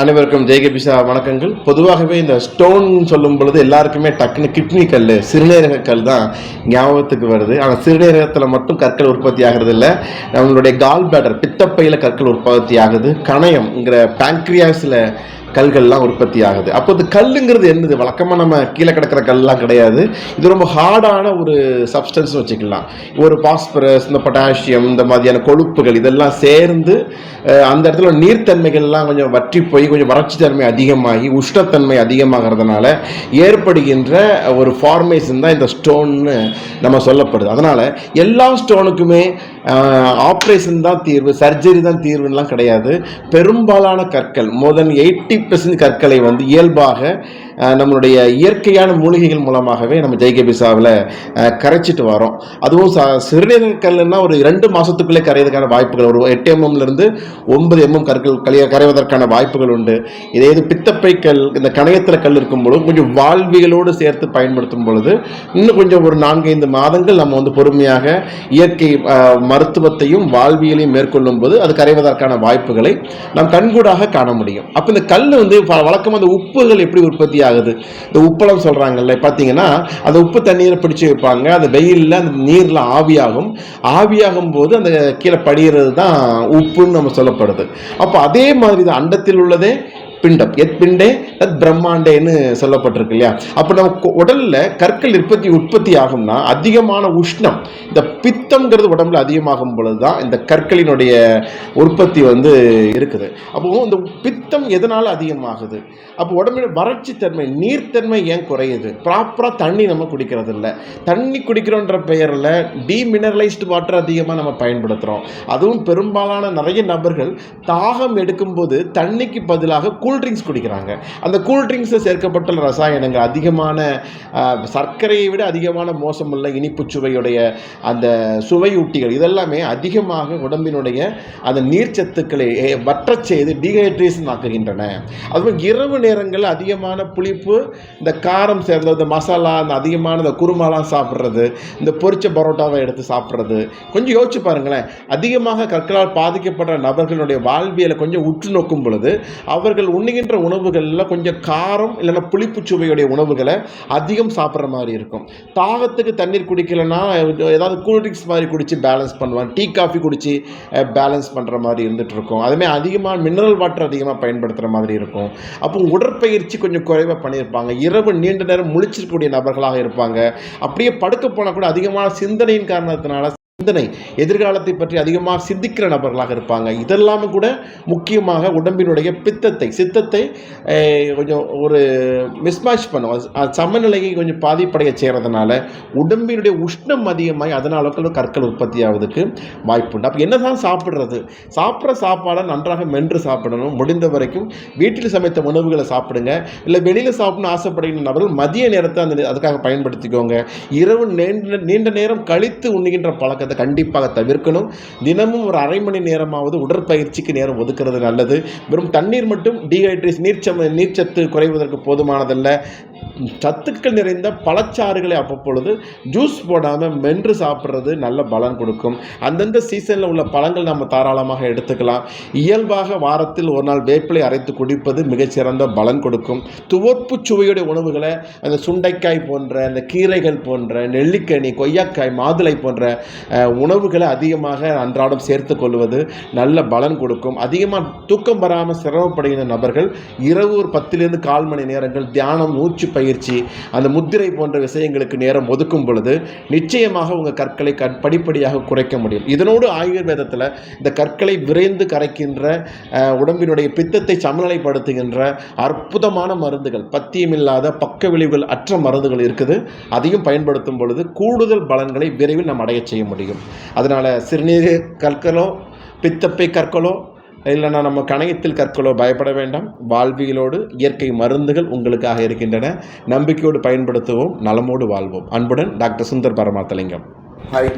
அனைவருக்கும் ஜெயகபிசா வணக்கங்கள். பொதுவாகவே இந்த ஸ்டோன் சொல்லும் பொழுது எல்லாருக்குமே டக்குன்னு கிட்னி கல் சிறுநீரக கல் தான் ஞாபகத்துக்கு வருது. ஆனால் சிறுநீரகத்தில் மட்டும் கற்கள் உற்பத்தி ஆகிறது இல்லை. நம்மளுடைய கால் பேடர் பித்தப்பையில் கற்கள் உற்பத்தி ஆகுது. கணையம்ங்கிற பேங்க்ரியாஸில் கல்கள்லாம் உற்பத்தி ஆகுது. அப்போ இந்த கல்லுங்கிறது என்னது? வழக்கமாக நம்ம கீழே கிடக்கிற கல்லாம் கிடையாது. இது ரொம்ப ஹார்டான ஒரு சப்ஸ்டன்ஸ் வச்சுக்கலாம். ஒரு பாஸ்பரஸ் இந்த பொட்டாசியம் இந்த மாதிரியான கொழுப்புகள் இதெல்லாம் சேர்ந்து அந்த இடத்துல நீர்த்தன்மைகள்லாம் கொஞ்சம் வற்றி போய் கொஞ்சம் வறட்சி தன்மை அதிகமாகி உஷ்ணத்தன்மை அதிகமாகிறதுனால ஏற்படுகின்ற ஒரு ஃபார்மேஷன் தான் இந்த ஸ்டோன்னு நம்ம சொல்லப்படுது. அதனால் எல்லா ஸ்டோனுக்குமே ஆப்ரேஷன் தான் தீர்வு சர்ஜரி தான் தீர்வுலாம் கிடையாது. பெரும்பாலான கற்கள் மோர் தென் எயிட்டி பெர்சன்ட் கற்களை வந்து இயல்பாக நம்மளுடைய இயற்கையான மூலிகைகள் மூலமாகவே நம்ம ஜெய்கபிசாவில் கரைச்சிட்டு வரோம். அதுவும் சிறுநீரக கல்லுன்னா ஒரு ரெண்டு மாதத்துக்குள்ளே கரையிறதுக்கான வாய்ப்புகள் ஒரு எட்டு எம்எம்லேருந்து ஒன்பது எம்எம் கற்கள் கலைய கரைவதற்கான வாய்ப்புகள் உண்டு. இதே இது பித்தப்பை கல் இந்த கணையத்தில் கல் இருக்கும் பொழுது கொஞ்சம் வாழ்விகளோடு சேர்த்து பயன்படுத்தும் பொழுது இன்னும் கொஞ்சம் ஒரு நான்கைந்து மாதங்கள் நம்ம வந்து பொறுமையாக இயற்கை மருத்துவத்தையும் வாழ்வியலையும் மேற்கொள்ளும் போது அது கரைவதற்கான வாய்ப்புகளை நாம் கண்கூடாக காண முடியும். அப்போ இந்த கல் வந்து வழக்கமாக அந்த உப்புகள் எப்படி உற்பத்தி ஆகுது. இந்த உப்பளம் சொல்கிறாங்கல்ல பார்த்தீங்கன்னா அந்த உப்பு தண்ணீரை பிடிச்சி வைப்பாங்க. அந்த வெயிலில் அந்த நீரில் ஆவியாகும். ஆவியாகும் போது அந்த கீழே படிகிறது தான் உப்புன்னு நம்ம சொல்லப்படுது. அப்போ அதே மாதிரி தான் அண்டத்தில் உள்ளதே பிண்டம். எத் பிண்டே தத் பிரம்மாண்டேன்னு சொல்லப்பட்டிருக்கு இல்லையா அப்போ நம்ம உடலில் கற்கள் உற்பத்தி உற்பத்தி ஆகும்னா அதிகமான உஷ்ணம். இந்த பித்தம்ங்கிறது உடம்புல அதிகமாகும் பொழுது தான் இந்த கற்களினுடைய உற்பத்தி வந்து இருக்குது. அப்போ இந்த பித்தம் எதனால் அதிகமாகுது? அப்போ உடம்புல வறட்சி தன்மை நீர்த்தன்மை ஏன் குறையுது? ப்ராப்பராக தண்ணி நம்ம குடிக்கிறது இல்லை தண்ணி குடிக்கிறோன்ற பெயரில் டீமினரலைஸ்டு வாட்டர் அதிகமாக நம்ம பயன்படுத்துகிறோம் அதுவும் பெரும்பாலான நிறைய நபர்கள் தாகம் எடுக்கும்போது தண்ணிக்கு பதிலாக கூல்ட்ரிங்க்ஸ் குடிக்கிறாங்க. அந்த கூல்ட்ரிங்க்ஸில் சேர்க்கப்பட்டுள்ள ரசாயனங்கள் அதிகமான சர்க்கரையை விட அதிகமான மோசமுள்ள இனிப்பு சுவையுடைய அந்த சுவையூட்டிகள் இதெல்லாமே அதிகமாக உடம்பினுடைய அந்த நீர்ச்சத்துக்களை வற்றச் செய்து டீஹைட்ரேஷன் ஆக்குகின்றன. அதுவும் இரவு நேரங்களில் அதிகமான புளிப்பு இந்த காரம் சேர்ந்த இந்த மசாலா அந்த அதிகமான இந்த குருமாலாம் சாப்பிட்றது இந்த பொரிச்ச பரோட்டாவை எடுத்து சாப்பிட்றது. கொஞ்சம் யோசிச்சு பாருங்களேன். அதிகமாக கற்களால் பாதிக்கப்படுற நபர்களுடைய வாழ்வியலை கொஞ்சம் உற்று நோக்கும் பொழுது அவர்கள் உண்ணுகின்ற உணவுகளில் கொஞ்சம் காரம் இல்லைன்னா புளிப்பு சுவையுடைய உணவுகளை அதிகம் சாப்பிட்ற மாதிரி இருக்கும். தாகத்துக்கு தண்ணீர் குடிக்கலைன்னா ஏதாவது கூல்ட்ரிங்க்ஸ் மாதிரி குடித்து பேலன்ஸ் பண்ணுவாங்க டீ காஃபி குடித்து பேலன்ஸ் பண்ணுற மாதிரி இருந்துகிட்டு இருக்கும் அதுமாதிரி அதிகமாக மினரல் வாட்டர் அதிகமாக பயன்படுத்துகிற மாதிரி இருக்கும். அப்போ உடற்பயிற்சி கொஞ்சம் குறைவாக பண்ணியிருப்பாங்க. இரவு நீண்ட நேரம் முழிச்சிருக்கக்கூடிய நபர்களாக இருப்பாங்க. அப்படியே படுக்க போனால் கூட அதிகமான சிந்தனையின் காரணத்தினால சிந்தனை எதிர்காலத்தை பற்றி அதிகமாக சிந்திக்கிற நபர்களாக இருப்பாங்க. இதெல்லாம் கூட முக்கியமாக உடம்பினுடைய பித்தத்தை சித்தத்தை கொஞ்சம் ஒரு மிஸ்மேட்ச் பண்ணும். அது- சமநிலையை கொஞ்சம் பாதிப்படைய செய்கிறதுனால உடம்பினுடைய உஷ்ணம் அதிகமாகி அதனால கற்கள் உற்பத்தி ஆவதற்கு வாய்ப்பு உண்டு. அப்போ என்ன தான் சாப்பிட்றது? சாப்பிட்ற சாப்பாடை நன்றாக மென்று சாப்பிடணும். முடிந்த வரைக்கும் வீட்டில் சமைத்த உணவுகளை சாப்பிடுங்க. இல்லை வெளியில் சாப்பிடணும் ஆசைப்படுகிற நபர்கள் மதிய நேரத்தை அந்த அதுக்காக பயன்படுத்திக்கோங்க. இரவு நீண்ட நீண்ட நேரம் கழித்து உண்ணுகின்ற பழக்கம் பழக்கத்தை கண்டிப்பாக தவிர்க்கணும். தினமும் ஒரு அரை மணி நேரமாவது உடற்பயிற்சிக்கு நேரம் ஒதுக்குறது நல்லது. வெறும் தண்ணீர் மட்டும் டீஹைட்ரேஷன் நீர்ச்சம் நீர்ச்சத்து குறைவதற்கு போதுமானதல்ல. சத்துக்கள் நிறைந்த பழச்சாறுகளை அப்பப்பொழுது ஜூஸ் போடாமல் மென்று சாப்பிட்றது நல்ல பலன் கொடுக்கும். அந்தந்த சீசனில் உள்ள பழங்கள் நம்ம தாராளமாக எடுத்துக்கலாம். இயல்பாக வாரத்தில் ஒரு நாள் வேப்பிலை அரைத்து குடிப்பது மிகச்சிறந்த பலன் கொடுக்கும். துவர்ப்பு சுவையுடைய உணவுகளை அந்த சுண்டைக்காய் போன்ற அந்த கீரைகள் போன்ற நெல்லிக்கனி கொய்யாக்காய் மாதுளை போன்ற உணவுகளை அதிகமாக அன்றாடம் சேர்த்து கொள்வது நல்ல பலன் கொடுக்கும். அதிகமாக தூக்கம் வராமல் சிரமப்படுகிற நபர்கள் இரவு ஒரு பத்திலிருந்து கால் மணி நேரங்கள் தியானம் மூச்சு பயிற்சி அந்த முத்திரை போன்ற விஷயங்களுக்கு நேரம் ஒதுக்கும் பொழுது நிச்சயமாக உங்கள் கற்களை க படிப்படியாக குறைக்க முடியும். இதனோடு ஆயுர்வேதத்தில் இந்த கற்களை விரைந்து கரைக்கின்ற உடம்பினுடைய பித்தத்தை சமநிலைப்படுத்துகின்ற அற்புதமான மருந்துகள் பத்தியமில்லாத பக்க விளைவுகள் அற்ற மருந்துகள் இருக்குது. அதையும் பயன்படுத்தும் பொழுது கூடுதல் பலன்களை விரைவில் நாம் அடைய செய்ய முடியும். அதனால் சிறுநீர் கற்களோ பித்தப்பை கற்களோ இல்லைன்னா நம்ம கணையத்தில் கற்களோ பயப்பட வேண்டாம். வாழ்வியலோடு இயற்கை மருந்துகள் உங்களுக்காக இருக்கின்றன. நம்பிக்கையோடு பயன்படுத்துவோம். நலமோடு வாழ்வோம். அன்புடன் டாக்டர் சுந்தர் பரமாத்தலிங்கம் ஹாய்